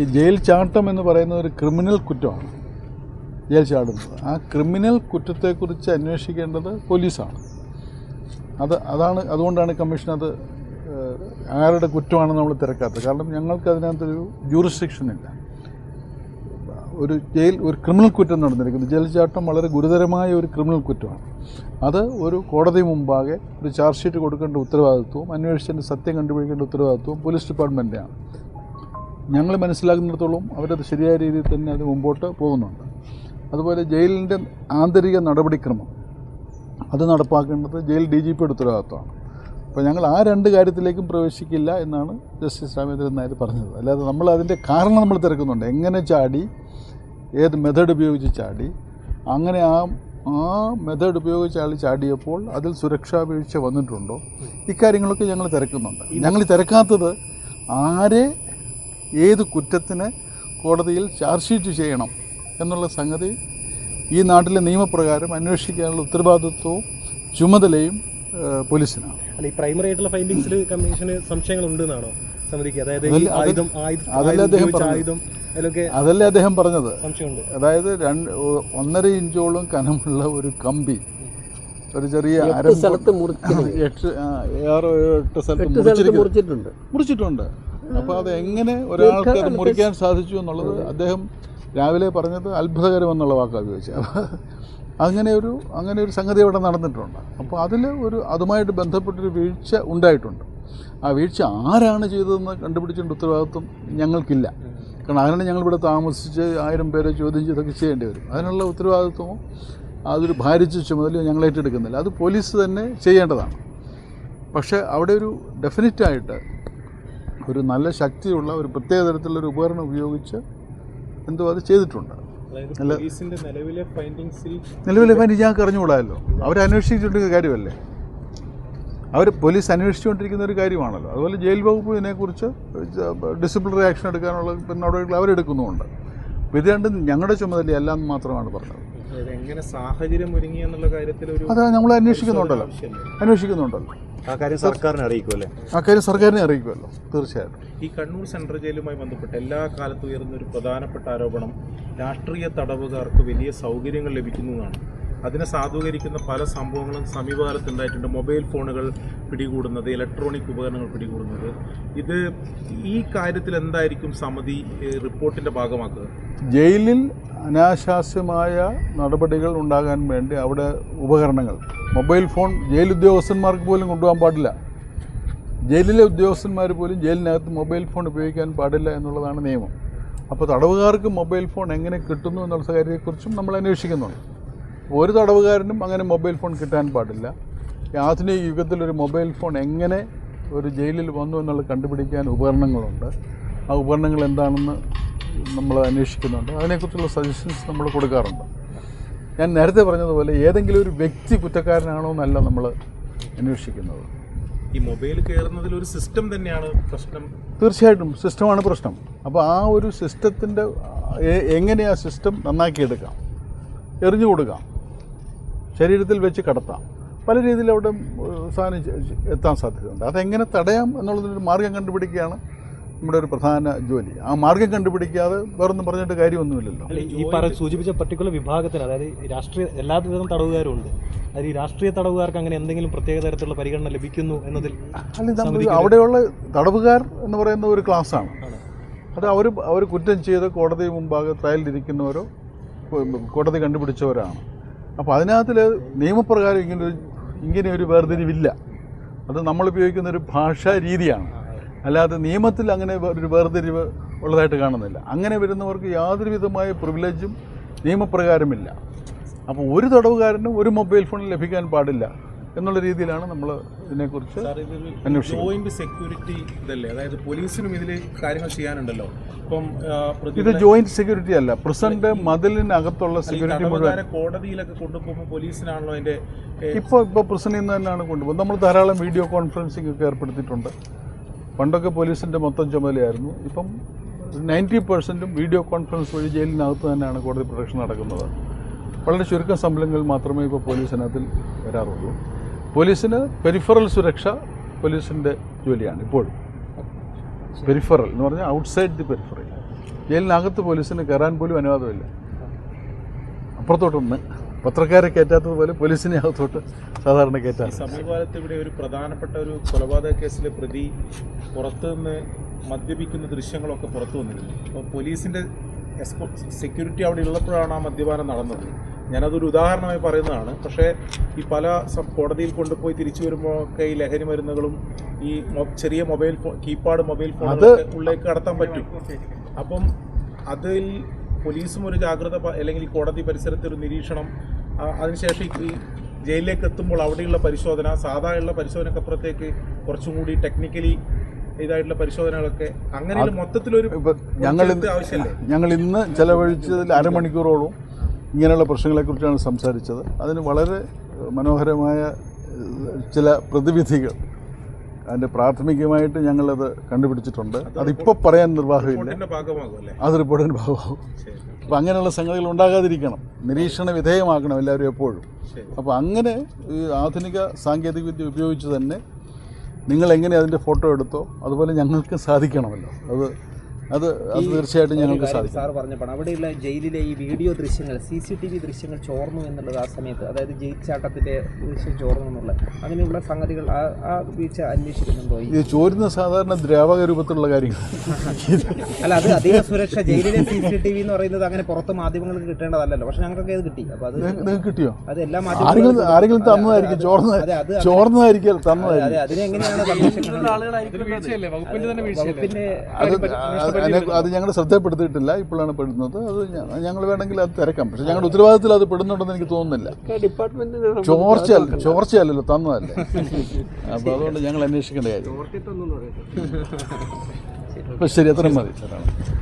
ഈ ജയിൽ ചാട്ടം എന്ന് പറയുന്ന ഒരു ക്രിമിനൽ കുറ്റമാണ്. ജയിൽ ചാടുന്നത് ആ ക്രിമിനൽ കുറ്റത്തെക്കുറിച്ച് അന്വേഷിക്കേണ്ടത് പോലീസാണ്. അത് അതാണ് അതുകൊണ്ടാണ് കമ്മീഷൻ അത് ആരുടെ കുറ്റമാണ് നമ്മൾ തിരക്കാത്തത്. കാരണം ഞങ്ങൾക്ക് അതിനകത്തൊരു ജൂറിസ്ഡിക്ഷൻ ഇല്ല. ഒരു ജയിൽ ഒരു ക്രിമിനൽ കുറ്റം നടന്നിരിക്കുന്നു. ജയിൽ ചാട്ടം വളരെ ഗുരുതരമായ ഒരു ക്രിമിനൽ കുറ്റമാണ്. അത് ഒരു കോടതി മുമ്പാകെ ഒരു ചാർജ് ഷീറ്റ് കൊടുക്കേണ്ട ഉത്തരവാദിത്വവും അന്വേഷിച്ചതിന്റെ സത്യം കണ്ടുപിടിക്കേണ്ട ഉത്തരവാദിത്വവും പോലീസ് ഡിപ്പാർട്ട്മെന്റാണ് ഞങ്ങൾ മനസ്സിലാക്കുന്നിടത്തോളം അവരത് ശരിയായ രീതിയിൽ തന്നെ അത് മുമ്പോട്ട് പോകുന്നുണ്ട്. അതുപോലെ ജയിലിന്റെ ആന്തരിക നടപടിക്രമം അത് നടപ്പാക്കേണ്ടത് ജയിൽ ഡി ജി പിയുടെ ഉത്തരവാദിത്വമാണ്. അപ്പോൾ ഞങ്ങൾ ആ രണ്ട് കാര്യത്തിലേക്കും പ്രവേശിക്കില്ല എന്നാണ് ജസ്റ്റിസ് രാമേന്ദ്രൻ നായർ പറഞ്ഞത്. അല്ലാതെ നമ്മൾ അതിന്റെ കാരണം നമ്മൾ തിരക്കുന്നുണ്ട്. എങ്ങനെ ചാടി ഏത് മെത്തേഡ് ഉപയോഗിച്ച് ചാടി അങ്ങനെ ആ ആ മെത്തേഡ് ഉപയോഗിച്ച് ആൾ ചാടിയപ്പോൾ അതിൽ സുരക്ഷാ വീഴ്ച വന്നിട്ടുണ്ടോ? ഇക്കാര്യങ്ങളൊക്കെ ഞങ്ങൾ തിരക്കുന്നുണ്ട്. ഞങ്ങൾ തിരക്കാത്തത് ആരെ ഏത് കുറ്റത്തിന് കോടതിയിൽ ചാർജ് ഷീറ്റ് ചെയ്യണം എന്നുള്ള സംഗതി ഈ നാട്ടിലെ നിയമപ്രകാരം അന്വേഷിക്കാനുള്ള ഉത്തരവാദിത്വവും ചുമതലയും പോലീസിനാണ്. അല്ല ഈ പ്രൈമറി ആയിട്ടുള്ള ഫൈൻഡിങ്സിൽ കമ്മീഷന് സംശയങ്ങൾ ഉണ്ടെന്നാണോ സമിതിക്ക്? അതായത് അതല്ല- ആയുധം ആയുധം അതല്ലേ അദ്ദേഹം പറഞ്ഞത്. ആയുധം അതിലൊക്കെ അദ്ദേഹം പറഞ്ഞത്. അതായത് രണ്ട് ഒന്നര ഇഞ്ചോളം കനമുള്ള ഒരു കമ്പി ഒരു ചെറിയ എട്ട് സ്ഥലത്ത് മുറിച്ചിട്ടുണ്ട്. മുറിച്ചിട്ടുണ്ട്. അപ്പോൾ അത് എങ്ങനെ ഒരാൾക്ക് അത് മുറിക്കാൻ സാധിച്ചു എന്നുള്ളത് അദ്ദേഹം രാവിലെ പറഞ്ഞത് അത്ഭുതകരമെന്നുള്ള വാക്കാണ് ഉപയോഗിച്ചത്. അപ്പോൾ അങ്ങനെ ഒരു അങ്ങനെ ഒരു സംഗതി അവിടെ നടന്നിട്ടുണ്ട്. അപ്പോൾ അതിൽ ഒരു അതുമായിട്ട് ബന്ധപ്പെട്ടൊരു വീഴ്ച ഉണ്ടായിട്ടുണ്ട്. ആ വീഴ്ച ആരാണ് ചെയ്തതെന്ന് കണ്ടുപിടിച്ചതിന്റെ ഉത്തരവാദിത്വം ഞങ്ങൾക്കില്ല. കാരണം അതിനാണ് ഞങ്ങളിവിടെ താമസിച്ച് ആയിരം പേരെ ചോദ്യം ചെയ്തൊക്കെ ചെയ്യേണ്ടി വരും. അതിനുള്ള ഉത്തരവാദിത്വമോ അതൊരു ഭാരിച്ച ചുമതലയോ ഞങ്ങൾ ഏറ്റെടുക്കുന്നില്ല. അത് പോലീസ് തന്നെ ചെയ്യേണ്ടതാണ്. പക്ഷേ അവിടെ ഒരു ഡെഫിനറ്റായിട്ട് ഒരു നല്ല ശക്തിയുള്ള ഒരു പ്രത്യേക തരത്തിലുള്ള ഒരു ഉപകരണം ഉപയോഗിച്ച് എന്തോ അത് ചെയ്തിട്ടുണ്ട്. നിലവിലെ പനി ഞങ്ങൾക്ക് അറിഞ്ഞുകൂടാമല്ലോ അവർ അന്വേഷിച്ചിട്ടുണ്ടെങ്കിൽ കാര്യമല്ലേ? അവർ പോലീസ് അന്വേഷിച്ചുകൊണ്ടിരിക്കുന്ന ഒരു കാര്യമാണല്ലോ. അതുപോലെ ജയിൽ വകുപ്പ് ഇതിനെക്കുറിച്ച് ഡിസിപ്ലിനറി ആക്ഷൻ എടുക്കാനുള്ള നടപടികൾ അവരെടുക്കുന്നുമുണ്ട് അപ്പോൾ ഇത് രണ്ടും ഞങ്ങളുടെ ചുമതലയല്ല എന്ന് മാത്രമാണ് പറഞ്ഞത്. എങ്ങനെ സാഹചര്യം ഒരുങ്ങി എന്നുള്ള കാര്യത്തിൽ അത് നമ്മൾ അന്വേഷിക്കുന്നുണ്ടല്ലോ. അന്വേഷിക്കുന്നുണ്ടല്ലോ. ആ കാര്യം സർക്കാരിനെ അറിയിക്കും ആ കാര്യം സർക്കാരിനെ അറിയിക്കുമല്ലോ തീർച്ചയായിട്ടും. ഈ കണ്ണൂർ സെൻട്രൽ ജയിലുമായി ബന്ധപ്പെട്ട് എല്ലാ കാലത്തും ഉയർന്ന ഒരു പ്രധാനപ്പെട്ട ആരോപണം രാഷ്ട്രീയ തടവുകാർക്ക് വലിയ സൗകര്യങ്ങൾ ലഭിക്കുന്നു എന്നാണ്. അതിനെ സാധൂകരിക്കുന്ന പല സംഭവങ്ങളും സമീപകാലത്ത് ഉണ്ടായിട്ടുണ്ട്. മൊബൈൽ ഫോണുകൾ പിടികൂടുന്നത് ഇലക്ട്രോണിക് ഉപകരണങ്ങൾ പിടികൂടുന്നത്. ഇത് ഈ കാര്യത്തിൽ എന്തായിരിക്കും സമിതി റിപ്പോർട്ടിന്റെ റിപ്പോർട്ടിന്റെ ഭാഗമാക്കുക? ജയിലിൽ അനാശാസ്യമായ നടപടികൾ ഉണ്ടാകാൻ വേണ്ടി അവിടെ ഉപകരണങ്ങൾ മൊബൈൽ ഫോൺ ജയിൽ ഉദ്യോഗസ്ഥന്മാർക്ക് പോലും കൊണ്ടുപോകാൻ പാടില്ല. ജയിലിലെ ഉദ്യോഗസ്ഥന്മാർ പോലും ജയിലിനകത്ത് മൊബൈൽ ഫോൺ ഉപയോഗിക്കാൻ പാടില്ല എന്നുള്ളതാണ് നിയമം. അപ്പോൾ തടവുകാർക്ക് മൊബൈൽ ഫോൺ എങ്ങനെ കിട്ടുന്നു എന്നുള്ള കാര്യത്തെക്കുറിച്ചും നമ്മൾ അന്വേഷിക്കുന്നുണ്ട്. ഒരു തടവുകാരനും അങ്ങനെ മൊബൈൽ ഫോൺ കിട്ടാൻ പാടില്ല. ആധുനിക യുഗത്തിൽ ഒരു മൊബൈൽ ഫോൺ എങ്ങനെ ഒരു ജയിലിൽ വന്നു എന്നുള്ളത് കണ്ടുപിടിക്കാൻ ഉപകരണങ്ങളുണ്ട്. ആ ഉപകരണങ്ങൾ എന്താണെന്ന് നമ്മൾ അന്വേഷിക്കുന്നുണ്ട്. അതിനെക്കുറിച്ചുള്ള സജഷൻസ് നമ്മൾ കൊടുക്കാറുണ്ട്. ഞാൻ നേരത്തെ പറഞ്ഞതുപോലെ ഏതെങ്കിലും ഒരു വ്യക്തി കുറ്റക്കാരനാണോ എന്നല്ല നമ്മൾ അന്വേഷിക്കുന്നത്. ഈ മൊബൈൽ കയറുന്നതിൽ ഒരു സിസ്റ്റം തന്നെയാണ് പ്രശ്നം. തീർച്ചയായിട്ടും സിസ്റ്റമാണ് പ്രശ്നം. അപ്പോൾ ആ ഒരു സിസ്റ്റത്തിന്റെ എങ്ങനെ ആ സിസ്റ്റം നന്നാക്കിയെടുക്കാം? എറിഞ്ഞു കൊടുക്കാം. ശരീരത്തിൽ വെച്ച് കടത്താം. പല രീതിയിൽ അവിടെ സാധനം എത്താൻ സാധ്യതയുണ്ട്. അതെങ്ങനെ തടയാം എന്നുള്ളതിനൊരു മാർഗം കണ്ടുപിടിക്കുകയാണ് നമ്മുടെ ഒരു പ്രധാന ജോലി. ആ മാർഗം കണ്ടുപിടിക്കാതെ വേറൊന്നും പറഞ്ഞിട്ട് കാര്യമൊന്നുമില്ലല്ലോ. ഈ പറഞ്ഞ സൂചിപ്പിച്ച പർട്ടിക്കുലർ വിഭാഗത്തിന് അതായത് രാഷ്ട്രീയ എല്ലാ തരം തടവുകാരും ഉണ്ട്. അതായത് ഈ രാഷ്ട്രീയ തടവുകാർക്ക് അങ്ങനെ എന്തെങ്കിലും പ്രത്യേക തരത്തിലുള്ള പരിഗണന ലഭിക്കുന്നു എന്നതിൽ അവിടെയുള്ള തടവുകാർ എന്ന് പറയുന്ന ഒരു ക്ലാസ്സാണ്. അത് അവർ അവർ കുറ്റം ചെയ്ത് കോടതി മുമ്പാകെ ട്രയലിലിരിക്കുന്നവരോ കോ- കോടതി കണ്ടുപിടിച്ചവരാണ്. അപ്പോൾ അതിനകത്തിൽ നിയമപ്രകാരം ഇങ്ങനൊരു ഇങ്ങനെ ഒരു വേർതിരിവില്ല. അത് നമ്മൾ ഉപയോഗിക്കുന്ന ഒരു ഭാഷാ രീതിയാണ്. അല്ലാതെ നിയമത്തിൽ അങ്ങനെ ഒരു വേർതിരിവ് ഉള്ളതായിട്ട് കാണുന്നില്ല. അങ്ങനെ വരുന്നവർക്ക് യാതൊരു വിധമായ പ്രിവിലേജും നിയമപ്രകാരമില്ല. അപ്പോൾ ഒരു തടവുകാരനും ഒരു മൊബൈൽ ഫോൺ ലഭിക്കാൻ പാടില്ല എന്നുള്ള രീതിയിലാണ് നമ്മൾ ഇതിനെക്കുറിച്ച് ജോയിന്റ് സെക്യൂരിറ്റി ഇതല്ലേ? അതായത് പോലീസിനും ഇതിൽ കാര്യങ്ങൾ ചെയ്യാനുണ്ടല്ലോ. ഇപ്പം ഇത് ജോയിന്റ് സെക്യൂരിറ്റി അല്ല. പ്രസിഡന്റ് മതിലിനകത്തുള്ള സെക്യൂരിറ്റി മുഴുവൻ. കോടതിയിലൊക്കെ കൊണ്ടുപോകുമ്പോൾ പോലീസിനാണല്ലോ അതിന്റെ ഇപ്പോൾ ഇപ്പോൾ പ്രസിഡന്റിൽ നിന്ന് തന്നെയാണ് കൊണ്ടുപോകുന്നത്. നമ്മൾ ധാരാളം വീഡിയോ കോൺഫറൻസിംഗ് ഒക്കെ ഏർപ്പെടുത്തിയിട്ടുണ്ട്. പണ്ടൊക്കെ പോലീസിന്റെ മൊത്തം ചുമതലയായിരുന്നു. ഇപ്പം നയന്റി പെർസെന്റും വീഡിയോ കോൺഫറൻസ് വഴി ജയിലിനകത്ത് തന്നെയാണ് കോടതി പ്രൊട്ടക്ഷൻ നടക്കുന്നത്. വളരെ ചുരുക്കം സംഭവങ്ങൾ മാത്രമേ ഇപ്പോൾ പോലീസിനകത്തിൽ വരാറുള്ളൂ. പോലീസിന് പെരിഫറൽ സുരക്ഷ പോലീസിന്റെ ജോലിയാണ് ഇപ്പോഴും പെരിഫറൽ എന്ന് പറഞ്ഞാൽ ഔട്ട്സൈഡ് ദി പെരിഫറൽ. ജയിലിനകത്ത് പോലീസിന് കയറാൻ പോലും അനുവാദമില്ല. അപ്പുറത്തോട്ടൊന്ന് പത്രക്കാരെ കയറ്റാത്തതുപോലെ പോലീസിനെ അകത്തോട്ട് സാധാരണ കയറ്റാം സമീപകാലത്ത് ഇവിടെ ഒരു പ്രധാനപ്പെട്ട ഒരു കൊലപാതക കേസിലെ പ്രതി പുറത്തുനിന്ന് മദ്യപിക്കുന്ന ദൃശ്യങ്ങളൊക്കെ പുറത്തു വന്നിരുന്നു. അപ്പോൾ പോലീസിന്റെ സെക്യൂരിറ്റി അവിടെ ഉള്ളപ്പോഴാണ് ആ മദ്യപാനം നടന്നത്. ഞാനതൊരു ഉദാഹരണമായി പറയുന്നതാണ്. പക്ഷേ ഈ പല കോടതിയിൽ കൊണ്ടുപോയി തിരിച്ചു വരുമ്പോൾ ഒക്കെ ഈ ലഹരി മരുന്നുകളും ഈ ചെറിയ mobile phone keypad mobile phone ഉള്ളിലേക്ക് കടത്താൻ പറ്റും. അപ്പം അതിൽ പോലീസും ഒരു ജാഗ്രത അല്ലെങ്കിൽ കോടതി പരിസരത്ത് ഒരു നിരീക്ഷണം അതിനുശേഷം ഈ- ജയിലിലേക്ക് എത്തുമ്പോൾ അവിടെയുള്ള പരിശോധന സാധാരണ പരിശോധനക്കപ്പുറത്തേക്ക് കുറച്ചും കൂടി ടെക്നിക്കലി ഇതായിട്ടുള്ള പരിശോധനകളൊക്കെ അങ്ങനെ ഒരു മൊത്തത്തിലൊരു ഞങ്ങൾ ആവശ്യമല്ലേ. ഞങ്ങൾ ഇന്ന് ചെലവഴിച്ചതിൽ അരമണിക്കൂറോളം ഇങ്ങനെയുള്ള പ്രശ്നങ്ങളെക്കുറിച്ചാണ് സംസാരിച്ചത്. അതിന് വളരെ മനോഹരമായ ചില പ്രതിവിധികൾ അതിന്റെ പ്രാഥമികമായിട്ട് ഞങ്ങൾ അത് കണ്ടുപിടിച്ചിട്ടുണ്ട് അതിപ്പോൾ പറയാൻ നിർവാഹമില്ല. അത് റിപ്പോർട്ടിന് ഭാഗമാകും. അപ്പൊ അങ്ങനെയുള്ള സംഗതികൾ ഉണ്ടാകാതിരിക്കണം. നിരീക്ഷണ വിധേയമാക്കണം എല്ലാവരും എപ്പോഴും. അപ്പൊ അപ്പോൾ അങ്ങനെ ഈ ആധുനിക സാങ്കേതിക വിദ്യ ഉപയോഗിച്ച് തന്നെ നിങ്ങൾ എങ്ങനെ അതിന്റെ ഫോട്ടോ എടുത്തോ അതുപോലെ ഞങ്ങൾക്ക് സാധിക്കണമല്ലോ. അത് അത് അത് തീർച്ചയായിട്ടും ഞങ്ങൾക്ക് സാധിക്കും. സാർ പറഞ്ഞപ്പോൾ അവിടെയുള്ള ജയിലിലെ ഈ വീഡിയോ ദൃശ്യങ്ങൾ സി സി ടി വി ദൃശ്യങ്ങൾ ചോർന്നു എന്നുള്ളത് ആ സമയത്ത് അതായത് ജയിൽ ചാട്ടത്തിന്റെ ദൃശ്യം ചോർന്നു എന്നുള്ളത് അങ്ങനെയുള്ള സംഗതികൾ ആ ആ വീഴ്ച അന്വേഷിക്കുന്നുണ്ടോ ഈ? ഇത് ചോരുന്ന സാധാരണ ദ്രാവക രൂപത്തിലുള്ള കാര്യങ്ങൾ. അല്ല അത് അധിക സുരക്ഷ ജയിലിലെ സി സി ടി വി എന്ന് പറയുന്നത് അങ്ങനെ പുറത്ത് മാധ്യമങ്ങൾക്ക് കിട്ടേണ്ടതല്ലല്ലോ. പക്ഷെ ഞങ്ങൾക്കൊക്കെ അത് കിട്ടി. അപ്പോൾ അത് നിങ്ങൾക്ക് കിട്ടിയോ? അത് എല്ലാ ആരെങ്കിലും മാധ്യമങ്ങളും ആരെങ്കിലും തന്നതായിരിക്കും. ചോർന്ന ചോർന്നതായിരിക്കും അതെ തന്നതായിരിക്കും. അതിനെങ്ങനെയാണ് വീഴ്ചയല്ലേ? വകുപ്പിന്റെ തന്നെ അതിനെ അത് ഞങ്ങൾ ശ്രദ്ധപ്പെടുത്തിയിട്ടില്ല. ഇപ്പോഴാണ് പെടുന്നത്. അത് ഞങ്ങൾ വേണമെങ്കിൽ അത് തിരക്കാം. പക്ഷെ ഞങ്ങളുടെ ഉത്തരവാദിത്തത്തിൽ അത് പെടുന്നുണ്ടെന്ന് എനിക്ക് തോന്നുന്നില്ല. ചോർച്ചയല്ല ചോർച്ചയല്ലല്ലോ തന്നതല്ലേ? അപ്പോൾ അതുകൊണ്ട് ഞങ്ങൾ അന്വേഷിക്കേണ്ട കാര്യം. ശരി അത്രയും മതി. സാറാണ്